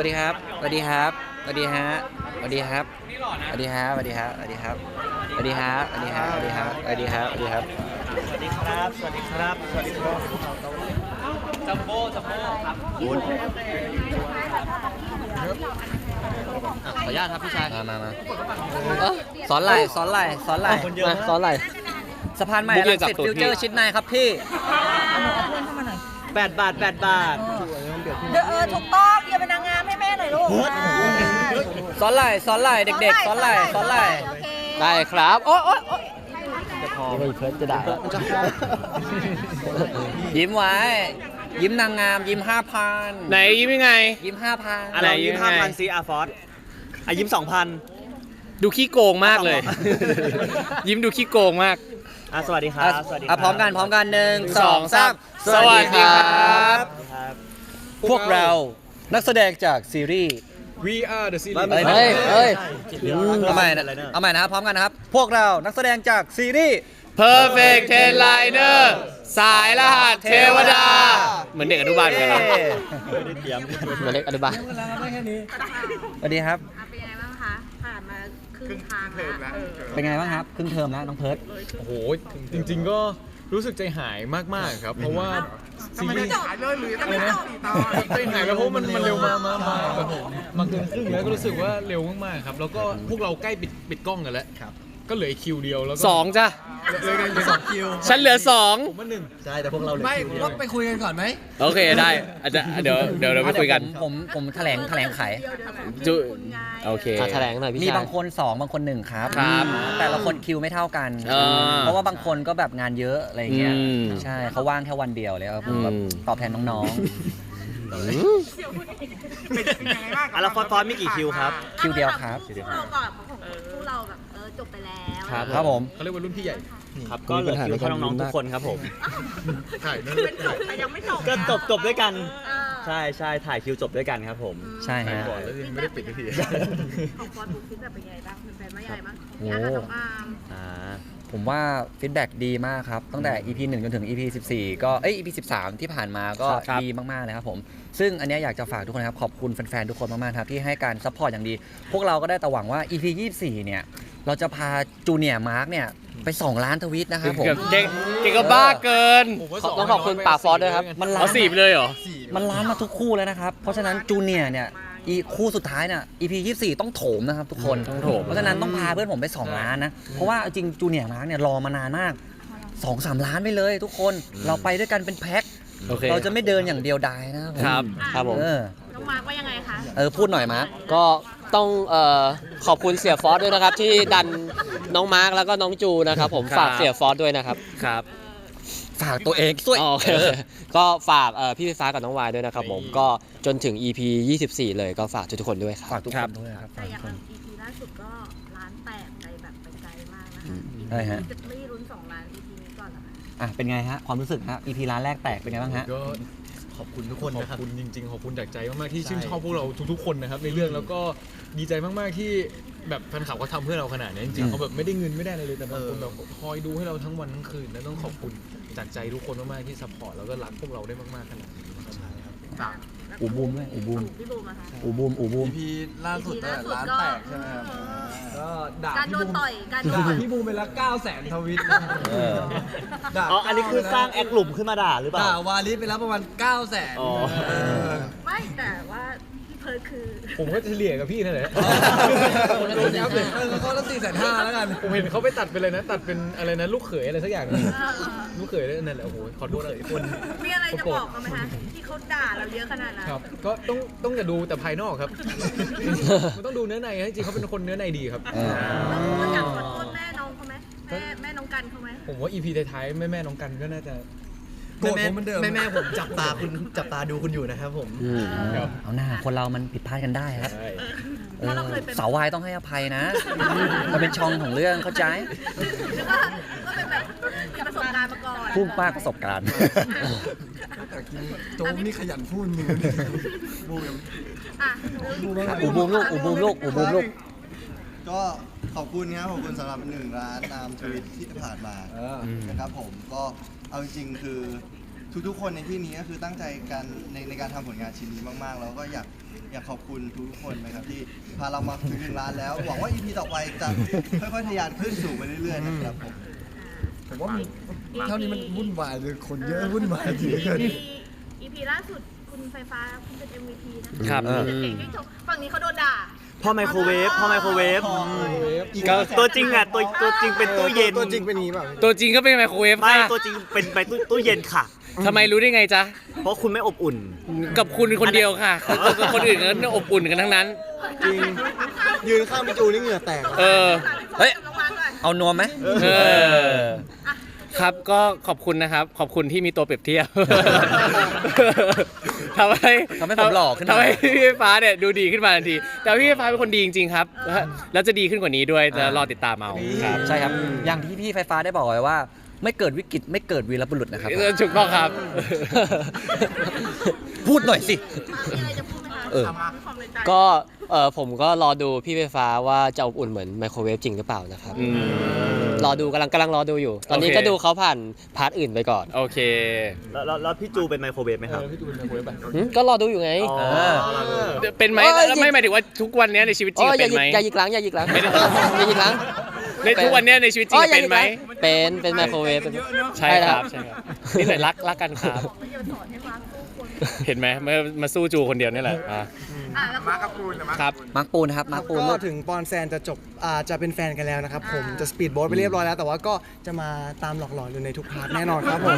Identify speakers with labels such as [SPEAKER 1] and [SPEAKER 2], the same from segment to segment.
[SPEAKER 1] วัสดีครับ สวัสดีครับ สวัสดีฮะ สวัสดีครับ สวัสดีฮะ สวัสดีฮะ สวัสดีครับ สวัสดีฮะ สวัสดีฮะ สวัสดีครับสวัสดีครับสวัสดีครับ
[SPEAKER 2] สวัสดีครับ สวัสดีครับ สวัสดีครับ
[SPEAKER 3] จัมโบ้จัมโบ้ครับ
[SPEAKER 1] ขออนุญาตครับพี่ชาย มามามาสอนไหลสอนไหลสอนไหลสอนไหลสะพานใหม่
[SPEAKER 3] ลั
[SPEAKER 1] งสิตฟิวเจอร์ชิดในครับพี่
[SPEAKER 2] แปดบาทแปดบาท
[SPEAKER 4] เออถูกต้อง แม่หน่อยลูก
[SPEAKER 1] สอนไหลสอนไหลเด็กๆสอนไหลสอนไหล
[SPEAKER 4] โอเค
[SPEAKER 3] ได้ครับ โอ๊ยโอ๊ยโอ๊ย
[SPEAKER 1] ยิ้มไว้ ยิ้มนางงาม ยิ้มห้าพัน
[SPEAKER 3] ไหนยิ้มยังไง
[SPEAKER 1] ยิ้มห้าพัน
[SPEAKER 2] อะไร
[SPEAKER 3] ไหน
[SPEAKER 2] ยิ้ม
[SPEAKER 3] ยังไง
[SPEAKER 2] ห้าพันซีอาร์ฟอสอะยิ้มสองพัน
[SPEAKER 3] ดูขี้โกงมากเลย ยิ้มดูขี้โกงมาก
[SPEAKER 2] อะสวัสดีครับ สวัสดีค
[SPEAKER 1] อะ
[SPEAKER 2] บ
[SPEAKER 1] พร้อมกันพร้อมกันหนึ่งสองสาม
[SPEAKER 3] สวัสดีครับ
[SPEAKER 2] สวัสดีครับ
[SPEAKER 1] พวกเรา นักแสดงจากซีรีส์
[SPEAKER 5] We are the
[SPEAKER 2] ไม่
[SPEAKER 5] series
[SPEAKER 2] ไม่
[SPEAKER 1] เฮ้ยเฮ้ย เอาใหม่
[SPEAKER 2] อะ
[SPEAKER 1] นะ
[SPEAKER 2] ไรนะ
[SPEAKER 1] เอาใหม่นะครับพร้อมกันนะครับ พวกเรานักแสดงจากซีรีส์
[SPEAKER 3] Perfect Ten Liner สายรหัสเทวดา เหมือนเด็กอนุบาลเหมือนกันนะ
[SPEAKER 1] เย้
[SPEAKER 2] ไม่ได้เตรียม
[SPEAKER 3] เหมือนเด็กอนุบาล
[SPEAKER 1] สวัสดีครับ
[SPEAKER 4] อะเป็นยังไงบ้างคะผ่านมาครึ่งทางแล้วเออ
[SPEAKER 1] เป็นไงบ้างครับ ครึ่งเทอมแล้วน้องเพิร์ด
[SPEAKER 5] โอ้โหจริงๆก็ รู้สึกใจหายมากๆครับ เพราะว่าซีรีส์อะไรนะใจหายแล้วเพราะมันมันเร็วมามามาแบบมาเกินครึ่งแล้วก็รู้สึกว่าเร็วมากๆครับ แล้วก็พวกเราใกล้ปิดปิดกล้องกันแล้ว ก็เหลืออีกคิวเดียวแล้วก็
[SPEAKER 3] สองจ้ะ
[SPEAKER 5] เหลือกันอีกสองคิว
[SPEAKER 3] ฉันเหลือสอง
[SPEAKER 5] ผมว่าหนึ่ง
[SPEAKER 2] ใช่แต่พวกเราเหลือ
[SPEAKER 5] ไม่
[SPEAKER 2] คิวเดียว
[SPEAKER 5] ว่าไปคุยกันก่อนไหม
[SPEAKER 3] โอเคได้อาจจะเดี๋ยวเดี๋ยวเราไปคุยกัน
[SPEAKER 1] ผม ผมแถลงแถลงไข
[SPEAKER 3] จุ โอเค
[SPEAKER 6] อะแถลงหน่อยพี่
[SPEAKER 1] มี
[SPEAKER 6] ชาย
[SPEAKER 1] บางคนสองบางคนหนึ่งครับ
[SPEAKER 3] ครับ
[SPEAKER 1] แต่ละคนคิวไม่เท่ากัน
[SPEAKER 3] อ่า
[SPEAKER 1] เพราะว่าบางคนก็แบบงานเยอะอะไรอย่างเงี้ย
[SPEAKER 3] อืม
[SPEAKER 1] ใช่เขาว่างแค่วันเดียวเลยครับผมแบบ
[SPEAKER 3] อืม
[SPEAKER 1] ตอบแทนน้อง
[SPEAKER 2] อะแล้วฟอสฟอสมีกี่คิวครับ
[SPEAKER 1] คิวเดียวครับ
[SPEAKER 4] พวกเราก่อนเพราะของพวกเราแบบเออ จบไปแล้ว
[SPEAKER 3] ครับ
[SPEAKER 1] ๆครับผม
[SPEAKER 5] เขาเรียกว่ารุ่นพี่ใหญ่
[SPEAKER 2] ครับก็เหลือคิวเท่าน้องๆทุกคนครับผม
[SPEAKER 5] ถ่ายนั่น
[SPEAKER 4] เป็นจบแต่ยังไม่จบ
[SPEAKER 2] ก็จบจบด้วยกัน
[SPEAKER 4] เออ
[SPEAKER 2] ใช่ใช่ถ่ายคิวจบด้วยกันครับผม
[SPEAKER 1] ใช่ฮะ
[SPEAKER 5] ก่อนแล้วยังไม่ได้ปิดสักที
[SPEAKER 4] ของฟอนต์บุ๊กฟิตแบบเป็นยังไงบ้างเป็นแฟนว่ายังไงบ้าง
[SPEAKER 1] โอ้
[SPEAKER 4] อาร์ตน้องอาร์ม
[SPEAKER 2] อ่า
[SPEAKER 1] ผมว่าฟีดแบ็ดีมากครับ ตั้งแต่ EP 1 จนถึง EP 14 ก็เอ้ย EP 13 ที่ผ่านมาก็
[SPEAKER 3] ครับ
[SPEAKER 1] ดีมากๆเลยครับผม ซึ่งอันเนี้ยอยากจะฝากทุกคนนะครับ ขอบคุณแฟนๆ ทุกคนมากๆครับที่ให้การซัพพอร์ตอย่างดี พวกเราก็ได้แต่หวังว่า EP 24 เนี่ย เราจะพาจูเนียร์มาร์กเนี่ย ไป 2 ล้านทวิตนะครับผม
[SPEAKER 3] เก่งเก่งก็บ้าเกิน
[SPEAKER 6] ต้องขอบคุณป่าฟอสด้วยครับ
[SPEAKER 1] มันล้า
[SPEAKER 3] เอา
[SPEAKER 1] น
[SPEAKER 3] สี่ไปเลยเหรอ
[SPEAKER 1] มันล้านมาทุกคู่แล้วนะครับ เพราะฉะนั้นจูเนียร์เนี่ย อีคู่สุดท้ายเนี่ย EP 24 ต้องโถมนะครับทุกคน
[SPEAKER 3] ต้องโถม
[SPEAKER 1] เพราะฉะนั้นต้องพาเพื่อนผมไป 2 ล้านนะ เพราะว่าจริงจูเนียร์มาร์กเนี่ยรอมานานมากสองสามล้านไปเลยทุกคนเราไปด้วยกันเป็นแพ็ค
[SPEAKER 3] โอเค
[SPEAKER 1] เราจะไม่เดินอย่างเดียวดายนะครับผม
[SPEAKER 3] ครับ
[SPEAKER 6] ครับผม
[SPEAKER 1] เออ
[SPEAKER 4] น้องมาร์กว่ายังไงคะ
[SPEAKER 1] เออพูดหน่อยมาร์ค
[SPEAKER 6] ก็ต้องเอ่อขอบคุณเสียฟอสด้วยนะครับ ที่ดันน้องมาร์คแล้วก็น้องจูนะครับ ผม
[SPEAKER 3] ครับ
[SPEAKER 6] ฝากเสียฟอสด้วยนะครับ
[SPEAKER 3] ครับ
[SPEAKER 1] ฝากตัวเองด้วย
[SPEAKER 6] อ๋อโอเคโอเคก็ฝากเอ่อพี่ไฟฟ้ากับน้องวายด้วยนะครับผมก็จนถึง EP 24 เลยก็ฝากทุกๆคนด้วยครับ
[SPEAKER 1] ฝากทุก
[SPEAKER 3] ค
[SPEAKER 1] ครับนด้วยนะครับ
[SPEAKER 4] แต่
[SPEAKER 1] ฝาก
[SPEAKER 4] อ
[SPEAKER 1] ทุ
[SPEAKER 4] ย่ากง
[SPEAKER 1] คน
[SPEAKER 4] EP ล่าสุดก็ล้านแปดไปแบบไปไกลมากนะคะ
[SPEAKER 1] ใช่ฮะ
[SPEAKER 4] จะไม่รุ้นสองล้าน EP นี้ก่อนเหรอคะ
[SPEAKER 1] อะเป็นไงฮะความรู้สึกฮะ EP ร้านแรกแตกเป็นไงบ้างฮะ
[SPEAKER 5] ก็ขอบคุณทุกคนขอบคุณจริงๆ ขอบคุณจากใจมากๆ ที่ชื่นชอบพวกเราทุกๆ คนนะครับในเรื่องแล้วก็ดีใจมากๆ ที่แบบแฟนคลับเขาทำเพื่อเราขนาดนี้จริงๆเขาแบบไม่ได้เงินไม่ได้อะไรเลยแต่บางคนแบบคอยดูให้เราทั้งวันทั้งคืนและต้องขอบคุณ จากใจทุกคนมากๆที่ซัพพอร์ตแล้วก็รักพวกเราได้มากๆขนาดนี้ครับ
[SPEAKER 1] อูบูมด้วยอูบูม
[SPEAKER 4] พี่บูมอะคะ
[SPEAKER 1] อูบูมอูบูม
[SPEAKER 7] พีล่าสุด
[SPEAKER 4] EP
[SPEAKER 7] น่ะ
[SPEAKER 4] ล่าสุด
[SPEAKER 7] ร้าน
[SPEAKER 4] ก็
[SPEAKER 7] แตกใช่ไหมครับ ก็ด่า
[SPEAKER 4] การ
[SPEAKER 7] พี่
[SPEAKER 4] โดน
[SPEAKER 7] บูม
[SPEAKER 4] ต่อยการโดน
[SPEAKER 7] ด่า
[SPEAKER 4] ต่อย
[SPEAKER 7] พี่บูมไปละ9แสนทวิต
[SPEAKER 1] เออ
[SPEAKER 7] ด่า
[SPEAKER 2] อ๋อ อันนี้คือสร้างแอคหลุมขึ้นมาด่าหรือเปล่า
[SPEAKER 7] ด่าวาลิสไปแล้วประมาณ9แสน
[SPEAKER 2] อ๋อ
[SPEAKER 4] ไม่แต่ ว่าพี่เพิร์ดคือ
[SPEAKER 5] ผมก็เฉลี่ยกับพี่นั่นแหละ
[SPEAKER 7] โดนยับเลยเออเขาละสี่แสนห้าแล้วกัน
[SPEAKER 5] ผมเห็นเขาไปตัดเป็นอะไรนะ ตัดเป็นอะไรนะลูกเขยอะไรสักอย่างหนึงลูกเขยนั่นแหละโอ้โหขอโทษเลยคน
[SPEAKER 4] มีอะไรจะบอกกันไหมคะที่เขาด่าเราเยอะขนาดนั้น
[SPEAKER 5] ครับ ก็ต้องต้องอย่าดูแต่ภายนอกครับ มันต้องดูเนื้อในฮะจริงๆเขาเป็นคนเนื้อในดีครับ
[SPEAKER 1] เออ
[SPEAKER 4] เราอยากขอโทษแม่น้องเขาไหมแม่แม่น้องกันเขาไหม
[SPEAKER 5] ผมว่า EP ท้ายๆแม่แม่ๆน้องกันก็น่าจะ
[SPEAKER 7] โกรธผมเหมือนเดิม
[SPEAKER 8] แม่แม่ผมจับตาคุณจับตาดูคุณอยู่นะครับผม
[SPEAKER 5] ครับ
[SPEAKER 1] เอาหน้าคนเรามันผิดพลาดกันได้ครับ
[SPEAKER 5] ใช่
[SPEAKER 1] เออสาววายต้องให้อภัยนะ มันเป็นช่องของเรื่องเข้าใจ
[SPEAKER 4] หรือว่าก็เป็นแบบมีประสบการณ์มาก่อน
[SPEAKER 1] พุ่งป้ากประสบการณ์
[SPEAKER 7] โจ๊กนี่ขยันพูดมือบูม
[SPEAKER 4] อะ
[SPEAKER 1] อูบูมลูกอูบูมลูกอูบูมลูก
[SPEAKER 8] ก็ขอบคุณครับขอบคุณสำหรับหนึ่งร้านตามทวิตที่ผ่านมานะครับผมก็ เอาจริงๆคือทุกๆคนในที่นี้ก็คือตั้งใจกันในในการทำผลงานชิ้นนี้มากๆ แล้วก็อยากอยากขอบคุณทุกๆคนนะครับที่พาเรามาถึงหนึ่งล้านแล้วหวังว่า EP ต่อไปจะค่อยๆทะยานขึ้นสู่ไปเรื่อยๆนะครับผม
[SPEAKER 7] ผมว่ามันเท่านี้มันวุ่นวายเลยคนเยอะวุ่นวายจริงเกิน
[SPEAKER 4] อีอีพีล่าสุดคุณไฟฟ้าคุณเป็น MVP นะครับ
[SPEAKER 1] เออ
[SPEAKER 4] เก่งที่สุดฝั่งนี้เขาโดนด่า
[SPEAKER 2] พ่อไมโครเวฟพ่อไมโครเวฟ
[SPEAKER 3] ก็
[SPEAKER 2] ตัวจริงอะตัวตัวจริงเป็นตู้เย็น
[SPEAKER 7] ตัวจริงเป็นนี้แบบ
[SPEAKER 3] ตัวจริงก็เป็นไมโครเวฟ
[SPEAKER 2] ไม่
[SPEAKER 3] ค่ะ
[SPEAKER 2] ตัวจริงเป็นไปตู้ตู้เย็นค่ะ
[SPEAKER 3] ทำไมรู้ได้ไงจ๊ะ
[SPEAKER 2] เพราะคุณไม่อบอุ่น
[SPEAKER 3] กับคุณคนเดียวค่ะคนคนอื่นก็อบอุ่นกันทั้งนั้น
[SPEAKER 7] จริง ยืนข้างพี่จูนี่เหงื่อแตก
[SPEAKER 3] เออ
[SPEAKER 1] เฮ้ย
[SPEAKER 4] ลงมาก่อน
[SPEAKER 1] เอานวมไหม
[SPEAKER 3] เออ ครับก็ขอบคุณนะครับ ขอบคุณที่มีตัวเปรียบเทียบทำให้
[SPEAKER 1] ทำให้ผมหล่อขึ้นมา
[SPEAKER 3] ทำให้พี่ฟ้าเนี่ยดูดีขึ้นมาทันที แต่พี่ฟ้าเป็นคนดีจริงๆครับ แล้วจะดีขึ้นกว่านี้ด้วยจะรอติดตามเอาครับ
[SPEAKER 1] ใช่ครับ อย่างที่พี่ไฟฟ้าได้บอกไว้ว่า ไม่เกิดวิกฤตไม่เกิดวีรบุรุษนะครับ
[SPEAKER 3] ถูกต้องครับ
[SPEAKER 1] พูดหน่อยสิ
[SPEAKER 4] มีอะไรจะพูดไหมคะ
[SPEAKER 1] เออ
[SPEAKER 4] มีความในใจ
[SPEAKER 6] ก็เออผมก็รอดูพี่ไฟฟ้าว่าจะอบอุ่นเหมือนไมโครเวฟจริงหรือเปล่านะครับ
[SPEAKER 3] อืม
[SPEAKER 6] รอดูกำลังกำลังรอดูอยู่ ตอนนี้
[SPEAKER 3] โอเค
[SPEAKER 6] ก็ดูเขาผ่านพาร์ทอื่นไปก่อน
[SPEAKER 3] โอเค
[SPEAKER 2] แล้วแล้วแล้วพี่จูเป็นไมโครเวฟไหมครับ
[SPEAKER 5] พี่จูนไมโครเวฟป่ะ
[SPEAKER 6] หึก็รอดูอยู่ไง
[SPEAKER 2] อ๋อ
[SPEAKER 3] เป็นไหม
[SPEAKER 6] เอ้ย
[SPEAKER 3] แล้วไม่หมายถึงว่าทุกวันเนี้ยในชีวิตจริ
[SPEAKER 6] อ๋
[SPEAKER 3] ง
[SPEAKER 6] อ
[SPEAKER 3] อะ
[SPEAKER 6] อย่า
[SPEAKER 3] เป็น
[SPEAKER 6] หยิ
[SPEAKER 3] ไหม
[SPEAKER 6] กอย่าหยิกหลังอย่าหยิกหลัง
[SPEAKER 3] ไม่ได้
[SPEAKER 6] อย่าหยิกหลัง
[SPEAKER 3] ในทุกวันเนี้ยในชีวิตจริง
[SPEAKER 6] อ๋อ
[SPEAKER 3] อะ
[SPEAKER 6] อย่า
[SPEAKER 3] เป็
[SPEAKER 6] ห
[SPEAKER 3] น
[SPEAKER 6] ยิก
[SPEAKER 3] ไห
[SPEAKER 6] ห
[SPEAKER 3] ม
[SPEAKER 6] ลังเป็นเป็นไมโครเวฟเป็น
[SPEAKER 3] ใช่ครับใช่ครับนี่หน่อยรักรักกันครับ
[SPEAKER 4] ไม่ยอมสอนให้มาสู้คน
[SPEAKER 3] เห็นไหมมามาสู้จูคนเดียวนี่แหละอะ
[SPEAKER 4] อะแล้วมากับ
[SPEAKER 3] ครับ
[SPEAKER 1] มาร์คปูนนะครับมาร์คปูน
[SPEAKER 7] ก็
[SPEAKER 1] ลูก
[SPEAKER 7] ถึงปอนแซนจะจบอ่าจะเป็นแฟนกันแล้วนะครับ ผมจะสปีดโบ๊ทไปเรียบร้อยแล้ว แต่ว่าก็จะมาตามหลอกหลอนอยู่ในทุกพาร์ทแน่นอนครับผม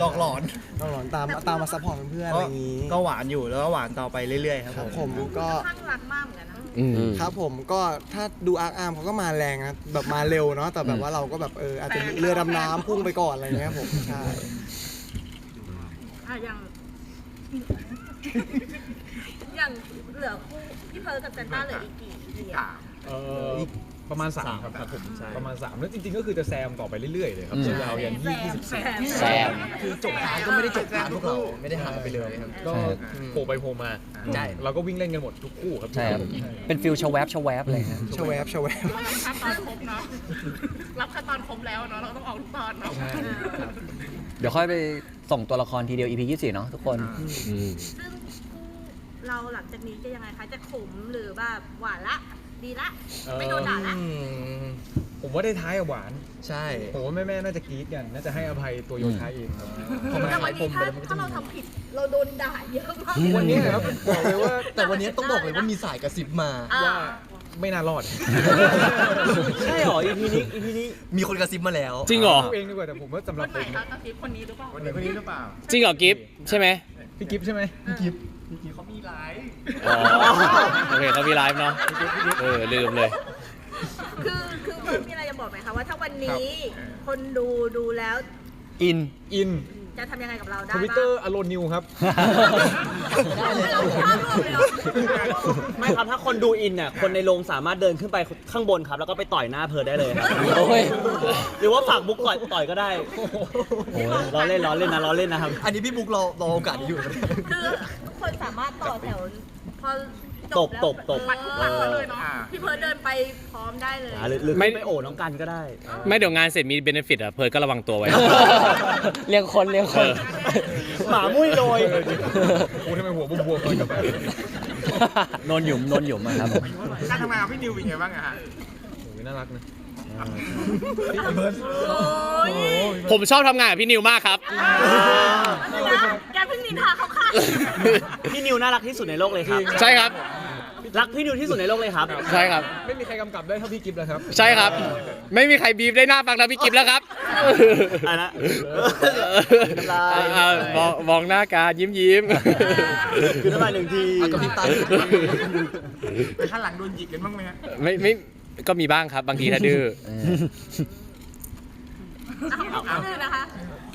[SPEAKER 7] หลอกหลอนหลอกหลอนตามตามมาซัพพอร์ตเพื่อนๆอะไรอย่างนี้
[SPEAKER 8] ก็หวานอยู่แล้วก็หวานต่อไปเรื่อยๆครับ
[SPEAKER 7] ค
[SPEAKER 8] ผ
[SPEAKER 7] รับ
[SPEAKER 8] ม
[SPEAKER 7] ผมก็
[SPEAKER 4] ข้างรักมากเหมือนกันนะ
[SPEAKER 3] อืม
[SPEAKER 7] ครับผมก็ถ้าดูอาร์อาร์มเขาก็มาแรงนะแบบมาเร็วเนาะแต่แบบว่าเราก็แบบเอออาจจะเรือดำน้ำพุ่งไปก่อนอะไรเงี้ยครับผมใช่
[SPEAKER 4] อะอย่าง อย่างเหลือคู่พี่เพิร์ลกับเซนต้าเหลืออีกกี่
[SPEAKER 5] เออ อีก ประมาณ3ครับครับผมประมาณ3แล้วจริงๆก็คือจะแซมต่อไปเรื่อยๆเลยครับ
[SPEAKER 1] อืม
[SPEAKER 5] จะยาวยันที่24
[SPEAKER 6] แซม
[SPEAKER 7] คือจบพาร์ทก็ไม่ได้จบพาร์ทพวกเราไม่ได้หายไปเลยครับ
[SPEAKER 5] ก็โผล่ไปโผล่มา
[SPEAKER 7] ใช่
[SPEAKER 5] เราก็วิ่งเล่นกันหมดทุกคู่ครับ
[SPEAKER 1] ใช่ครับเป็นฟิลชวแวบชวแวบเลยครับ
[SPEAKER 7] ชวแวบชวแวบ
[SPEAKER 4] รับตอนครบเนาะรับแค่ตอนครบแล้วเนาะเราต้องออกทุกตอนเนาะ
[SPEAKER 1] เดี๋ยวค่อยไปส่งตัวละครทีเดียว EP 24 เนาะทุกคน
[SPEAKER 4] ซึ่งเราหลังจากนี้จะยังไงคะ จะขมหรือแบบหวานละ ดีละ ไม่โดนด่าละ
[SPEAKER 5] ผมว่าได้ท้ายอะหวาน
[SPEAKER 7] ใช่
[SPEAKER 5] ผมว่าแม่ๆน่าจะกรี๊ดกัน น่าจะให้อภัยตัวโยท้ายเองครับพอมา
[SPEAKER 4] แต่วั
[SPEAKER 5] ขานยป
[SPEAKER 4] นี้
[SPEAKER 5] ม
[SPEAKER 4] ถ้า
[SPEAKER 5] ไปแล้วมันก็
[SPEAKER 4] ถ้า
[SPEAKER 5] จะ
[SPEAKER 4] เรา
[SPEAKER 5] มี
[SPEAKER 4] ทำผิดเราโดนด่าเยอะมาก
[SPEAKER 5] วันนี้ครับบอกเลยว่า
[SPEAKER 7] แต่วันนี้ต้องบอกเลยว่ามีสายกระซิบมา
[SPEAKER 4] อ่า
[SPEAKER 5] ว่าไม่น่ารอด
[SPEAKER 2] ใช่เหรอ EP นี้ EP นี้
[SPEAKER 7] มีคนกระซิบมาแล้ว
[SPEAKER 3] จริงเหรอ
[SPEAKER 5] พูดเองดีกว่าแต่ผมว่าสำห
[SPEAKER 4] ค
[SPEAKER 5] รับ
[SPEAKER 4] น
[SPEAKER 5] ผ
[SPEAKER 4] ไหน
[SPEAKER 5] ม
[SPEAKER 4] คะกระซิบคนนี้หรือเปล่า
[SPEAKER 5] คนนี้คนนี้หรือเปล่า
[SPEAKER 3] จริงเหรอกิฟต์ใช่ไหม
[SPEAKER 5] พี่กิฟต์ใช่ไหมพี่กิฟต์
[SPEAKER 3] อ๋อโอเคเขามีไลฟ์เนาะเออลืมเลย
[SPEAKER 4] คือคือเพิร์ลมีอะไรจะบอกไหมคะว่าถ้าวันนี้คนดูดูแล้ว
[SPEAKER 1] อิน
[SPEAKER 5] อิน
[SPEAKER 4] จะทำยังไงกับเราได้
[SPEAKER 5] ท
[SPEAKER 4] บ้าง
[SPEAKER 5] วิตเตอร์อโลนิวครับ
[SPEAKER 4] เราเข้ารวมเลยเหรอ
[SPEAKER 2] ไม่ครับ ถ้าคนดูอินเนี่ยคนในโรงสามารถเดินขึ้นไปข้างบนครับ แล้วก็ไปต่อยหน้าเพิร์ดได้เลยครับ
[SPEAKER 6] โอ้ย
[SPEAKER 2] หรือว่าฝากบุ๊กต่อยต่อยก็ได้ล้อเล่นล้อเล่นนะล้อเล่นนะครับ
[SPEAKER 7] อันนี้พี่บุ๊กรอรอโอกาสนี้อยู่
[SPEAKER 4] คือทุกคนสามารถต่อแถว พอจ
[SPEAKER 2] ต
[SPEAKER 4] บบแล้ว
[SPEAKER 2] ตบตบ
[SPEAKER 4] ปัดปัดมาเลยเนาะพี่เพิร์ดเดินไปพร้อมได้เลย
[SPEAKER 2] อ่าหรือหรือ
[SPEAKER 3] ไม่
[SPEAKER 2] ไม่ไปโอบน้องกันก็ได้
[SPEAKER 3] ไม่เดี๋ยวงานเสร็จมีเบนฟิตอะ เพิร์ดก็ระวังตัวไว้
[SPEAKER 6] เลี้ยงคนเลี้ยงคน
[SPEAKER 2] หมามุ้ยโดย
[SPEAKER 5] โอ้ทำไมหัวบวมๆเลยกลับไป
[SPEAKER 1] นนหยุมนนหยุมอะครับผม
[SPEAKER 5] การทำงานของพี่นิวเป็นไงบ้างอะฮะ โอ้ยน่ารักนะ
[SPEAKER 4] โอ้ย
[SPEAKER 3] ผมชอบทำงานกับพี่นิวมากครับ
[SPEAKER 4] แกเพิ่งนินทาเขาค่ะ
[SPEAKER 2] พี่นิวน่ารักที่สุดในโลกเลยครับ
[SPEAKER 3] ใช่ครับ
[SPEAKER 2] รักพี่นิวที่สุดในโลกเลยครับ
[SPEAKER 3] ใช่ครับ
[SPEAKER 5] ไม่มีใครกำกับได้เท่าพี่กิฟต์แล้วครับ
[SPEAKER 3] ใช่ครับ ไม่มีใครบีบได้หน้าฟังนะพี่กิฟต์แล้วครับ
[SPEAKER 2] อะไรนะ
[SPEAKER 3] อ่าอ่ามองมองหน้าการยิ้มยิ้ม
[SPEAKER 2] คือน้ำลายหนึ่งที
[SPEAKER 7] เอากระพริบตา
[SPEAKER 5] ข้างหลังโดนหยิกกันบ้างไหมฮะ
[SPEAKER 3] ไม่ไม่ ก็มีบ้างครับ บางทีถ้าดื้อ
[SPEAKER 4] เอาเอาเลยนะคะ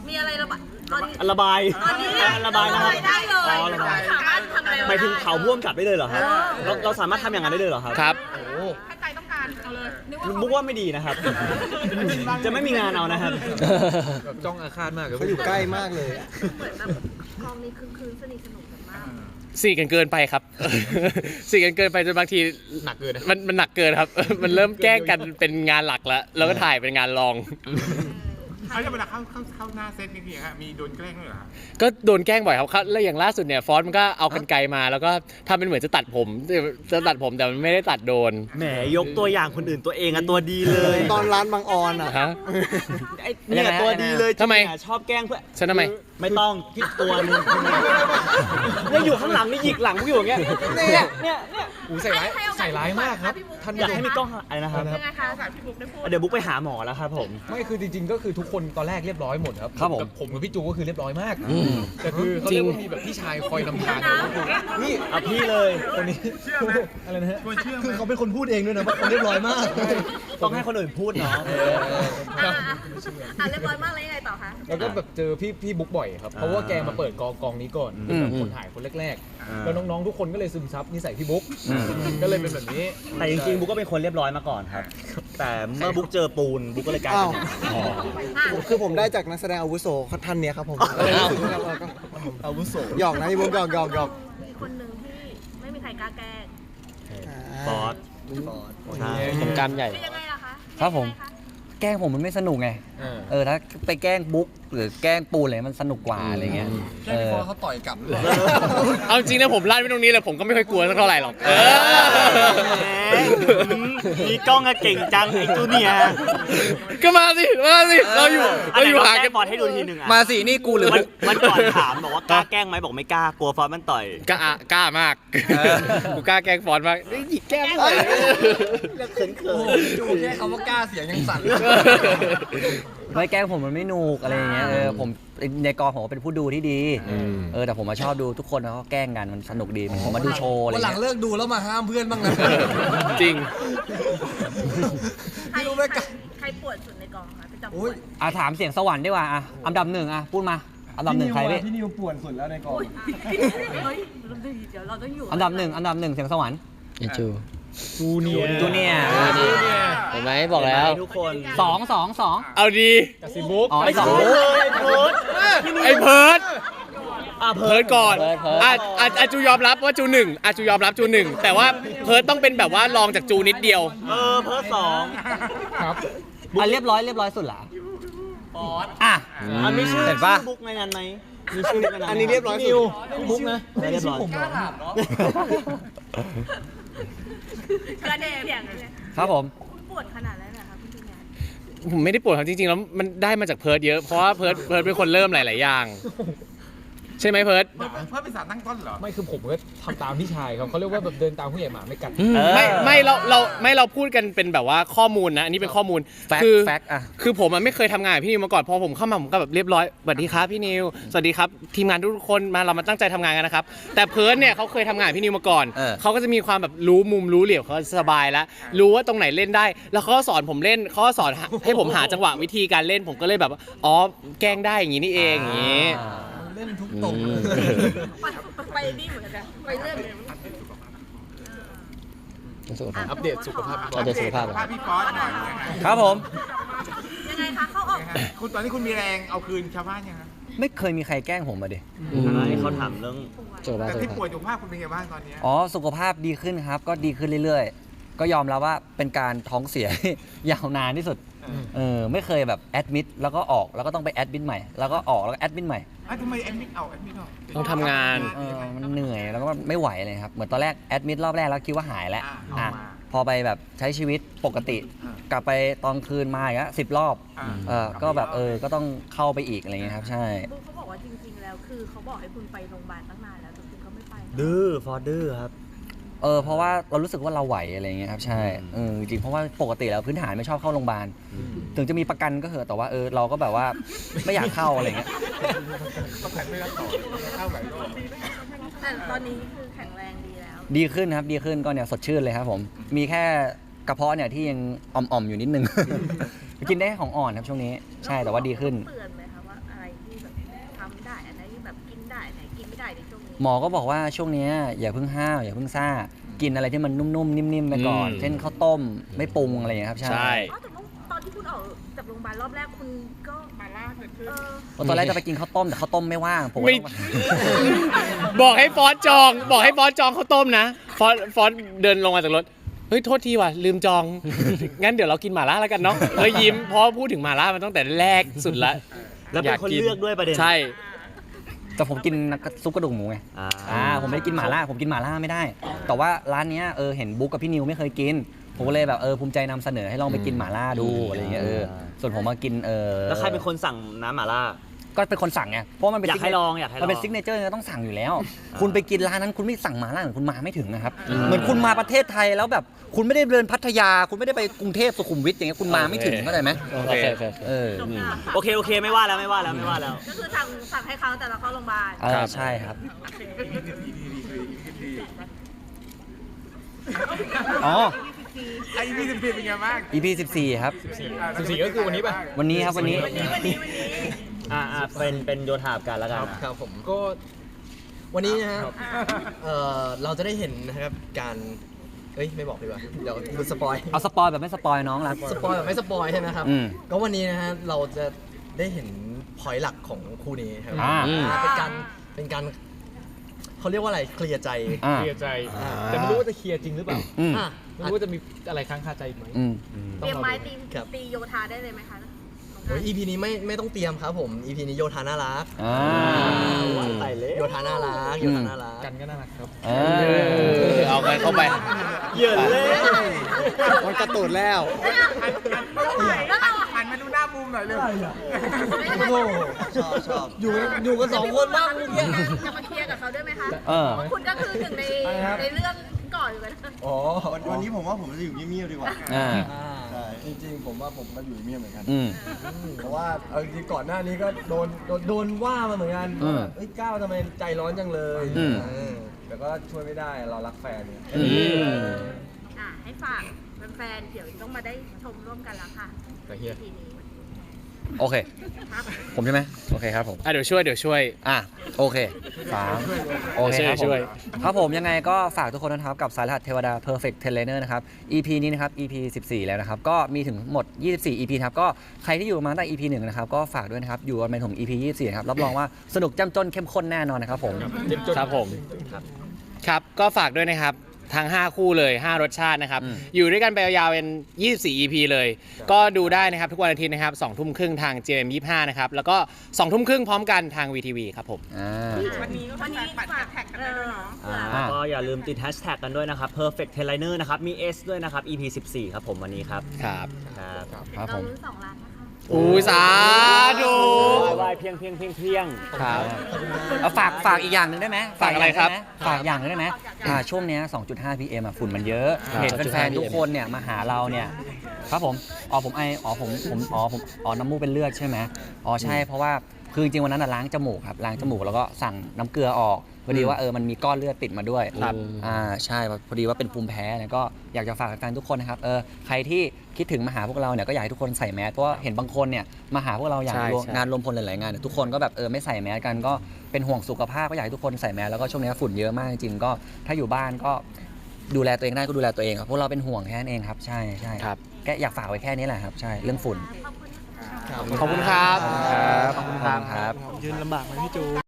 [SPEAKER 4] มีอะไรระบายตอนนี้
[SPEAKER 2] ระบาย
[SPEAKER 4] ตอนนี้
[SPEAKER 2] ระบายนะครั
[SPEAKER 4] ได้เลย
[SPEAKER 2] อ๋อระบาย
[SPEAKER 4] สามารถทำอะไร
[SPEAKER 2] หมายถึงเขาพ่วงกลับได้เลยเหรอครับเราเราสามารถทำอย่างนั้นได้เลยเหรอครับ
[SPEAKER 3] ครับ
[SPEAKER 4] ถ้าใจต้องการเอาเลยนึกว่า
[SPEAKER 2] บุ๊กว่าไม่ดีนะครับ จะไม่มีงานเอานะครับ
[SPEAKER 5] แบบจ้องอาฆาตมากเขา
[SPEAKER 7] อยู่ใกล้มากเลยอะ
[SPEAKER 4] เหมือนแบบกองนี้คือคืนสนิทสนมกันมาก
[SPEAKER 3] สี่กันเกินไปครับ สี่กันเกินไปจนบางที
[SPEAKER 5] หนักเกินนะ
[SPEAKER 3] มันมันหนักเกินครับ มันเริ่มแกล้งกันเป็นงานหลักแล้ว แล้วก็ถ่ายเป็นงานรอง
[SPEAKER 4] อ
[SPEAKER 9] เขาจะเวลาเข้าเข้าเข้าหน้าเซตนี่คือฮะมีโดนแกล้งด้วยเหรอฮะ
[SPEAKER 3] ก็โดนแกล้งบ่อยครับครับแล้วอย่างล่าสุดเนี่ยฟอนต์มันก็เอากันไกลมา แล้วก็ทำเป็นเหมือนจะตัดผมจะตัดผมแต่มันไม่ได้ตัดโดน
[SPEAKER 2] แหมยกตัวอย่างคนอื่นตัวเองอะตัวดีเลย
[SPEAKER 7] ตอนร้านบางออนอะ
[SPEAKER 3] ฮะ
[SPEAKER 2] ไอ้เนี่ยตัวดีเลย
[SPEAKER 3] ทำไม
[SPEAKER 2] เนี่ยชอบแกล้งเพื่อน
[SPEAKER 3] ฉันทำไม
[SPEAKER 2] ไม่ต้องคิดตัวหนึงเนี่ยอยู่ข้างหลังนี่หยิกหลังพวกอยู่อย่างเงี้ยเนี่ยเนี่ยเนี่ย
[SPEAKER 5] อู้ใส่ร้ายใส่ร้ายมากครับท่าน
[SPEAKER 2] อยาก
[SPEAKER 5] ผู้ช
[SPEAKER 2] ให้
[SPEAKER 5] ม
[SPEAKER 2] มีกล้องอะไรนะครับ
[SPEAKER 4] ยังไงคะพี่บุ๊กได้พูด
[SPEAKER 2] เดี๋ยวบุ๊กไปหาหมอแล้วครับผม
[SPEAKER 5] ไม่คือจริงๆก็คือทุกคนตอนแรกเรียบร้อยหมดครับ
[SPEAKER 1] ครับผม
[SPEAKER 5] กัผมกับพี่จูก็คือเรียบร้อยมาก
[SPEAKER 1] อืม
[SPEAKER 5] แต่คือเขา
[SPEAKER 3] จริ
[SPEAKER 5] เรีย
[SPEAKER 3] ง
[SPEAKER 5] กว่ามีแบบพี่ชายคอยนำทางก็คือนี่
[SPEAKER 2] เอาพี่เลย
[SPEAKER 5] คนนี้
[SPEAKER 9] เชื่อไหม
[SPEAKER 5] อะไรนะฮะ
[SPEAKER 9] ควรเชื่อไหม
[SPEAKER 8] คือเขาเป็นคนพูดเองด้วยนะว่าเขาเรียบร้อยมาก
[SPEAKER 2] ต้องให้คนอื่นพูดเนาะ
[SPEAKER 4] อะอะอะเรียบร้อยมากเลยยังไงต่อคะ
[SPEAKER 5] แล้วก็แบบเจอพี่พี่บุ๊กบ่อยครับ เพราะว่าแกมาเปิดกองกองนี้ก่อนเป็นแบบคนถ่ายคนแรกๆ แล้วน้องๆทุกคนก็เลยซึมซับนิสัยพี่บุ๊กก็เลยเป็นแบบนี้
[SPEAKER 2] แต่จริงๆบุ๊กก็เป็นคนเรียบร้อยมาก่อนครับ แต่เมื่อบุ๊กเจอปูนบุ๊กก็เลยกลายเป็นอย่างนี้
[SPEAKER 7] ผมคือผมได้จากนักแสดงอาวุโสท่านเนี้ยครับผมก็เลยรู้สึกว่าเราก็
[SPEAKER 8] อาวุโส
[SPEAKER 7] หยอกนะพี่บุ๊กหยอกหยอกหยอก
[SPEAKER 4] มีคนหนึ่งที่ไม่มีใครกล้าแกล้ง
[SPEAKER 2] บอสใช่
[SPEAKER 6] ผมกล้ามใหญ่
[SPEAKER 4] เป็นยังไงล่ะคะ
[SPEAKER 1] ครับผม
[SPEAKER 4] เป็นยังไงคะ
[SPEAKER 1] แกล้งผมมันไม่สนุกไง
[SPEAKER 5] เออ
[SPEAKER 1] เออถ้าไปแกล้งบุ๊กหรือแกล้งปูนอะไรมันสนุกกว่าอะไรเงี้ย
[SPEAKER 8] แค่
[SPEAKER 1] เอ
[SPEAKER 8] พี่
[SPEAKER 1] อ
[SPEAKER 8] ฟอเขาต่อยกลับ
[SPEAKER 3] เอาจริงนะผมลั่นไปตรงนี้เลยผมก็ไม่ค่อยกลัวสักเท่าไหร่หรอกเออ
[SPEAKER 2] มีกล้องอะเก่งจังไอ้จูเนียร์
[SPEAKER 3] ก็มาสิมาสิเราอยู่เราอยู่ห่างกัน
[SPEAKER 2] บอสให้ดูทีหนึ่งอะ
[SPEAKER 1] มาสินี่กูหรือ
[SPEAKER 2] วันวันก่อนถามบอกว่ากล้าแกล้งไหมบอกไม่กล้ากลัวฟอสมันต่อย
[SPEAKER 3] กล้ากล้ามากกูกล้าแกล้งฟอนต์มากเฮ้ยหยิกแก้มเลย
[SPEAKER 2] เขินเขิน
[SPEAKER 8] จูแค่คำว่ากล้าเสียงยังสั่น
[SPEAKER 1] ไม่แกล้งผมมันไม่หนุกอะไรอย่างเงี้ยเออผมในกองผมก็เป็นผู้ดูที่ดีเออแต่ผมมาชอบดูทุกคนเขาแกล้งกันมันสนุกดีผมมาดูโชว์อะไร
[SPEAKER 8] วันหลั
[SPEAKER 1] เงี้
[SPEAKER 8] ง
[SPEAKER 1] ย
[SPEAKER 8] เลิกดูแล้วมาห้ามเพื่อนบ้างนะ
[SPEAKER 3] จริง
[SPEAKER 4] ใคร
[SPEAKER 8] ไม่รู้ไหม
[SPEAKER 4] ใคร
[SPEAKER 8] กะ
[SPEAKER 4] ใครปวดสุดในกองคะพี่จำป
[SPEAKER 8] โอ้
[SPEAKER 4] วยด
[SPEAKER 1] อะถามเสียงสวรรค์ดีกว่าอะอันดับหนึ่งอะพูดมาอันดับหนึ่งใครพี่
[SPEAKER 7] พี่นิวป่วนสุดแล้วในกอง
[SPEAKER 4] เฮ้ยเดี๋ยวเราต้องอยู่
[SPEAKER 1] อันดับหนึ่งอันดับหนึ่งเสียงสวรรค์
[SPEAKER 6] ไอจู
[SPEAKER 5] จูเนียร์
[SPEAKER 1] จูเนียร์
[SPEAKER 6] เห็นไหมบอกแล้ว
[SPEAKER 2] ทุกคน
[SPEAKER 1] สองสองสอง
[SPEAKER 3] เอาดี
[SPEAKER 5] กับซิบุ๊ก
[SPEAKER 1] อ๋อ
[SPEAKER 2] ไม่
[SPEAKER 1] สอ
[SPEAKER 2] ใช่
[SPEAKER 1] ง
[SPEAKER 2] เลยเพิร์ด
[SPEAKER 3] ไอ้เพิร์ด
[SPEAKER 2] อะ
[SPEAKER 3] เพิร์ดก่อน
[SPEAKER 6] เพิร์ทเพิร์ท
[SPEAKER 3] อะอะอะจูยอมรับว่าจูหนึ่งอะจูยอมรับจูหนึ่งแต่ว่าเพิร์ดต้องเป็นแบบว่ารองจากจูนิดเดียว
[SPEAKER 2] เออเพิร์ดสอง
[SPEAKER 5] ครับ
[SPEAKER 1] อะเรียบร้อยเรียบร้อยสุดเหรออะ
[SPEAKER 2] อันมีชื่อ
[SPEAKER 1] เห็นปะ
[SPEAKER 2] ชื่อบุ๊กในนั้นไหมมีชื่อบุ๊กในนั้นไหม
[SPEAKER 7] อันนี้เรียบร้อยสุด
[SPEAKER 5] พี่บุ๊กนะ
[SPEAKER 2] เรียบร้อย
[SPEAKER 4] กระเด็นอย่างเลย
[SPEAKER 1] ครับผม
[SPEAKER 4] คุณปวดขนาดนั้นเหรอคะคุณจูเนียร์
[SPEAKER 3] ผมไม่ได้ปวดครับจริงๆแล้วมันได้มาจากเพิร์ดเยอะเพราะว่าเพิร์ดเพิร์ดเป็นคนเริ่มหลาย ๆ อย่าง ใช่ไหมเพิร์ด
[SPEAKER 9] เพื่อเพื่อเป็นสารตั้งต้นเหรอ
[SPEAKER 5] ไม่คือผมก็ทำตามพี่ชายครับเขาเรียกว่าแบบเดินตามผู้ใหญ่หมาไม่กัด
[SPEAKER 3] ไม่ไม่เราเราไม่เราพูดกันเป็นแบบว่าข้อมูลนะอันนี้เป็นข้อมูล
[SPEAKER 1] แฟก
[SPEAKER 3] คื
[SPEAKER 1] ต์แฟกต์อะ
[SPEAKER 3] คือผมอะไม่เคยทำงานกับพี่นิวมาก่อนพอผมเข้ามาผมก็แบบเรียบร้อยสวัสดีครับพี่นิวสวัสดีครับทีมงานทุกคนมาเรามาตั้งใจทำงานกันนะครับแต่เพิร์ดเนี่ยเขาเคยทำงานกับพี่นิวมาก่อน
[SPEAKER 1] เออ
[SPEAKER 3] เขาก็จะมีความแบบรู้มุมรู้เหลี่ยมเขาสบายแล้วรู้ว่าตรงไหนเล่นได้ แล้วเขาก็สอนผมเล่นเขาก็สอนให้ผมหาจังหวะวิธีการเล่นผมก็เลยแบบว่าอ๋อแกล้งได้อย่างนี้นี่เองอย่างนี้
[SPEAKER 8] เล่นทุกตรงเลย
[SPEAKER 4] ไปไปนี่เหมือนกันไปเรื่อง
[SPEAKER 6] สุขภาพ
[SPEAKER 5] อัปเดตสุขภาพ
[SPEAKER 6] อัปเดตสุขภาพ
[SPEAKER 9] ภาพพี่ฟอสหน่อยยังไง
[SPEAKER 1] ครับผม
[SPEAKER 4] ยังไงคะเข้าออก
[SPEAKER 9] คุณตอนนี้คุณมีแรงเอาคืนชาวบ้านยังไง
[SPEAKER 1] ไม่เคยมีใครแกล้งผมมาดิ
[SPEAKER 6] อืม
[SPEAKER 2] ให้เขาถามเรื่อง
[SPEAKER 6] สุขภาพ
[SPEAKER 9] แต่
[SPEAKER 6] สุข
[SPEAKER 9] ที่
[SPEAKER 6] ภาพ
[SPEAKER 9] ป่วยสุขภาพคุณเป็นไงบ้างตอนเนี้ย
[SPEAKER 1] อ๋อ สุขภาพดีขึ้นครับ ก็ดีขึ้นเรื่อยๆ ก็ยอมรับว่าเป็นการท้องเสียยาวนานที่สุด เออไม่เคยแบบแอดมิดแล้วก็ออกแล้วก็ต้องไปแอดมิดใหม่แล้วก็ออกแล้วก็แอดมิดใหม่
[SPEAKER 9] อะทำไมแอดมิดเอาแอดมิดเอา
[SPEAKER 3] ต้องทำงาน
[SPEAKER 1] เออมันเหนื่อยแล้วก็ไม่ไหวเลยครับเหมือนตอนแรกแอดมิดรอบแรกแล้วคิดว่าหายแล้ว
[SPEAKER 9] อะ
[SPEAKER 1] อะ
[SPEAKER 9] ออกมา
[SPEAKER 1] พอไปแบบใช้ชีวิตปกติ
[SPEAKER 9] อะ
[SPEAKER 1] กลับไปตอนคืนมาอย่างเงี้ยสิบรอบ
[SPEAKER 9] อะ
[SPEAKER 1] เออก็แบบเออก็ต้องเข้าไปอีกอะไรเงี้ยครับใช่
[SPEAKER 4] บุ๊คเขาบอกว่าจริงๆ แล้ว คือเขาบอกให้คุณไปโรงพยาบาลตั้งนานแล้วแต่คุณก็ไม่ไป
[SPEAKER 2] ดื้อฟอร์ดื้อครับ
[SPEAKER 1] เออเพราะว่าเรารู้สึกว่าเราไหวอะไรเงี้ยครับใช่เออจริงๆเพราะว่าปกติแล้วพื้นฐานไม่ชอบเข้าโรงพยาบาลถึงจะมีประกันก็เหอะแต่ว่าเออเราก็แบบว่าไม่อยากเข้าอะไรเงี้ย
[SPEAKER 9] ก็แผ่นไม่รับต่อเข้าไหลรอบ
[SPEAKER 4] แต่ตอนนี้คือแข็งแรงดีแล้ว
[SPEAKER 1] ดีขึ้นครับดีขึ้นก็เนี่ยสดชื่นเลยครับผมมีแค่กระเพาะเนี่ยที่ยังอ่อมๆอยู่นิดนึง กินได้แค่ของอ่อนครับช่วงนี้ ใช่แต่ว่าดีขึ้น
[SPEAKER 4] เตือน
[SPEAKER 1] หมอก็บอกว่าช่วงเนี้ยอย่าเพิ่งห้าวอย่าเพิ่งซ่า กินอะไรที่มันนุ่มๆนิ่มๆไปก่อน
[SPEAKER 3] อืม
[SPEAKER 1] เช่นข้าวต้มไม่ปรุงอะไรอย่างเงี้ยครับใช่
[SPEAKER 3] ใช่
[SPEAKER 4] อ๋อแต่ว่าตอนที่คุณออกจากโรงพยาบาลรอบแรกคุณก็มาล่าเกิดขึ้นเออ
[SPEAKER 1] เพราะตอนแรกจะไปกินข้าวต้มแต่ข้าวต้มไม่ว่างผมก็
[SPEAKER 3] ไม่
[SPEAKER 1] ต้อง
[SPEAKER 3] บอกให้ฟอนต์จอง บอกให้ฟอนต์จองข้าวต้มนะ ฟอนต์ฟอนต์เดินลงมาจากรถ เฮ้ย โทษทีว่ะ ลืมจอง งั้นเดี๋ยวเรากินหม่าล่าแล้วกันเนาะเฮ้ยยิ้มเพราะพูดถึงหม่าล่ามันตั้งแต่แรกสุดละ
[SPEAKER 2] แล้วเป็นคนเลือกด้วยประเด็น
[SPEAKER 3] ใช่
[SPEAKER 1] แต่ผมกินซุปกระดูกหมูไง
[SPEAKER 2] อ่า
[SPEAKER 1] อ่าผมไม่ได้กินหม่าล่าผมกินหม่าล่าไม่ได้ แต่ว่าร้านเนี้ยเออเห็นบุ๊กกับพี่นิวไม่เคยกิน ผมก็เลยแบบเออภูมิใจนำเสนอให้ลองไปกินหม่าล่าดูอะไรเงี้ยเออส่วนผมมากินเออ
[SPEAKER 2] แล้วใครเป็นคนสั่งน้ำหม่าล่า
[SPEAKER 1] ก็เป็นคนสั่งไงเพราะมันเป็น
[SPEAKER 2] อยากให้
[SPEAKER 1] ซิกเน
[SPEAKER 2] ลองอยากให้ลอง
[SPEAKER 1] มันเป็นซิกเนเจอร์ต้องสั่งอยู่แล้ว คุณไปกินร้านนั้นคุณไม่สั่งหม่าล่าเหมือนคุณมาไม่ถึงนะครับเหมือนคุณมาประเทศไทยแล้วแบบคุณไม่ได้เดินพัทยา คุณไม่ได้ไปกรุงเทพสุขุมวิทอย่างเงี้ยคุณมาไม่ถึงเข้าใจไหม
[SPEAKER 3] โอเคโอเค
[SPEAKER 1] เออ
[SPEAKER 4] จบค่ะ
[SPEAKER 2] โอเคโอเคไม่ว่าแล้วไม่ว่าแล้วไม่ว่าแล้ว
[SPEAKER 4] ก็คือสั่งสั่งให้เขาแต่เราเข้าโรงพยาบาล
[SPEAKER 1] เออใช่ครับอ๋อ
[SPEAKER 9] ไอ้พี่สิบปีเป็นไงบ้าง
[SPEAKER 1] EP 14 ครับ
[SPEAKER 5] 14 ก็คือวันนี้ป่ะ
[SPEAKER 1] วันนี้ครับ วันนี้
[SPEAKER 2] อ่าอ่าเป็นเป็นโยธากันแล้วกัน
[SPEAKER 10] ครับผมก็วันนี้นะฮะเอ่อเราจะได้เห็นนะครับการเอ้ยไม่บอกดีกว่าเดี๋ยวดูสปอย
[SPEAKER 1] เอาสปอยแบบไม่สปอยน้องรัก
[SPEAKER 10] สปอยแบบไม่สปอยใช่ไหมครับ
[SPEAKER 1] อืม
[SPEAKER 10] ก็วันนี้นะฮะเราจะได้เห็นพอยต์หลักของคู่นี้ครับ
[SPEAKER 1] อ่า
[SPEAKER 10] อ่า เป็นการเป็นการเขาเรียกว่าอะไรเคลียร์ใจ
[SPEAKER 1] อ่า
[SPEAKER 5] เคลียร์ใจแต่ไม่รู้ว่าจะเคลียร์จริงหรือเปล่า
[SPEAKER 1] อืม
[SPEAKER 10] อะ
[SPEAKER 5] ไม่รู้ว่าจะมีอะไรค้างคาใจอีกไหม
[SPEAKER 1] อืม
[SPEAKER 4] เตรียมไม้ตี
[SPEAKER 10] ครับ
[SPEAKER 4] ตีโยธาได้เลยไหมคะ
[SPEAKER 10] โอ้ย EP นี้ไม่ไม่ต้องเตรียมครับผม EP นี้โยธาน่ารัก
[SPEAKER 1] อ่า
[SPEAKER 2] ว่าไต่เละ
[SPEAKER 10] โยธาน่ารักโยธาน่ารัก
[SPEAKER 5] กันก็น่ารักครับ
[SPEAKER 1] เอ
[SPEAKER 3] เอ
[SPEAKER 1] อ
[SPEAKER 3] อเอากันเข้าไป
[SPEAKER 2] เหยื่อเล่
[SPEAKER 7] มันกระตูดแล้ว
[SPEAKER 4] แล้วเราอะ
[SPEAKER 9] หันมาดูหน้ามุมหน่อยเร็ว
[SPEAKER 8] ชอบชอบ
[SPEAKER 10] อยู่อยู่กันสองคนบ้างเมื่อกี้
[SPEAKER 4] จะมาเคลียร์กับเขาด้วยไหมคะ
[SPEAKER 1] เออ
[SPEAKER 4] เพราะคุณก็คือหนึ่งในในเรื่อง ก่อนอยู่กัน
[SPEAKER 10] อ๋อ
[SPEAKER 8] วันวันนี้ผมว่าผมจะอยู่เงียบๆดีกว่า
[SPEAKER 1] อ่า
[SPEAKER 8] ใช่
[SPEAKER 7] จริงๆ ผมว่าผมมาอยู่เมียเหมือนกัน
[SPEAKER 1] อืม
[SPEAKER 7] เพราะว่าเอาจริงๆก่อนหน้านี้ก็โดนโดนโดนว่ามาเหมือนกัน
[SPEAKER 1] อืม
[SPEAKER 7] ว่าเอ้ยก้าวทำไมใจร้อนจังเลย
[SPEAKER 1] อืม
[SPEAKER 7] เออแต่ก็ช่วยไม่ได้เรารักแฟนเนี่ย
[SPEAKER 1] อืม
[SPEAKER 4] อะให้ฝากแฟนๆเดี๋ยวต้องมาได้ชมร่วมกันแล้วค่ะ
[SPEAKER 5] แต่เฮีย
[SPEAKER 4] ทีนี้
[SPEAKER 1] โอเค
[SPEAKER 4] ครับ
[SPEAKER 1] ผมใช่ไหมโอเคครับผม
[SPEAKER 3] อะเดี๋ยวช่วยเดี๋ยวช่วย
[SPEAKER 1] อะโอเคสามโอเคครับผ
[SPEAKER 3] ช่
[SPEAKER 1] ม
[SPEAKER 3] วย
[SPEAKER 1] ครับผมยังไงก็ฝากทุกคนนะครับ กับสายรหัสเทวดา Perfect Trainer นะครับ EP นี้นะครับ EP 14 แล้วนะครับ ก็มีถึงหมด 24 EP ครับ ก็ใครที่อยู่มาตั้งแต่ EP 1 นะครับ ก็ฝากด้วยนะครับ อยู่กันไปถึง EP 24 นะครับ รับรองว่าสนุกจ้ำจนเข้มข้นแน่นอนนะครับผม
[SPEAKER 3] ครับผม ครับ ก็ฝากด้วยนะครับ ทั้ง 5 คู่เลย 5 รสชาตินะครับ
[SPEAKER 1] อืม
[SPEAKER 3] อยู่ด้วยกันไปยาวๆเป็น 24 EP เลย ก็ดูได้นะครับทุกวันอาทิตย์นะครับ2ทุ่มครึ่งทาง GM 25 นะครับ แล้วก็ 2 ทุ่มครึ่งพร้อมกันทาง VTV ครับผม
[SPEAKER 1] อ่า
[SPEAKER 4] วันนี้วันนี้ฝากแท็กกันด้วยเนาะ
[SPEAKER 2] อ่า
[SPEAKER 1] อ่า
[SPEAKER 2] ก็อย่าลืมติดแฮชแท็กกันด้วยนะครับ perfect t a i l i n e r นะครับ มี S ด้วยนะครับ EP 14 ครับผมวันนี้ครับ
[SPEAKER 3] ครับ
[SPEAKER 2] ครับ
[SPEAKER 1] ครับ
[SPEAKER 4] เรา
[SPEAKER 1] ผม
[SPEAKER 4] ลุ้นสองล้านนะคะ
[SPEAKER 3] อู้สาธุ
[SPEAKER 2] วายเพียงเพียงเพียงเพียง
[SPEAKER 3] ครับ
[SPEAKER 1] เอาฝากฝากอีกอย่างหนึ่งได้ไหม
[SPEAKER 3] ฝากอะไรครับ
[SPEAKER 1] ฝากอย่างหนึ่งได้ไหมอ่าช่วงเนี้ย2.5 PM อะฝุ่นมันเยอะ
[SPEAKER 3] ครับ
[SPEAKER 1] เห็น
[SPEAKER 3] 2.5
[SPEAKER 1] แฟนๆทุกคนเนี่ยมาหาเราเนี่ยครับผมอ๋อผมไออ๋อผมผมอ๋อผมอ๋อน้ำมูกเป็นเลือดใช่ไหมอ๋อใช่เพราะว่าคือจริงๆวันนั้นน่ะล้างจมูกครับล้างจมูกแล้วก็สั่งน้ำเกลือออก พอดีว่าเออมันมีก้อนเลือดติดมาด้วย
[SPEAKER 3] ครับ
[SPEAKER 1] อ่าใช่พอดีว่าเป็นภูมิแพ้เนี่ยก็อยากจะฝากแฟนๆทุกคนนะครับเออใครที่คิดถึงมาหาพวกเราเนี่ยก็อยากให้ทุกคนใส่แมสเพราะว่าเห็นบางคนเนี่ยมาหาพวกเราอย่าง
[SPEAKER 3] ใช่
[SPEAKER 1] รวม
[SPEAKER 3] ใช่
[SPEAKER 1] งานรวมพลหลายๆงานเนี่ยทุกคนก็แบบเออไม่ใส่แมสกันก็เป็นห่วงสุขภาพก็อยากให้ทุกคนใส่แมสแล้วก็ช่วงนี้ฝุ่นเยอะมากจริงๆก็ถ้าอยู่บ้านก็ดูแลตัวเองได้ก็ดูแลตัวเองครับพวกเราเป็นห่วงแค่นั้นเองครับใช่ใช่
[SPEAKER 3] ครับ
[SPEAKER 1] แค่อยากฝากไว้แค่นี้แหละครับใช่เรื่องฝุ่น
[SPEAKER 4] ขอบคุณนะคะ
[SPEAKER 3] ขอบคุณครับ
[SPEAKER 1] ขอบคุณครับ
[SPEAKER 7] ยืนลำบากไหมพี่จู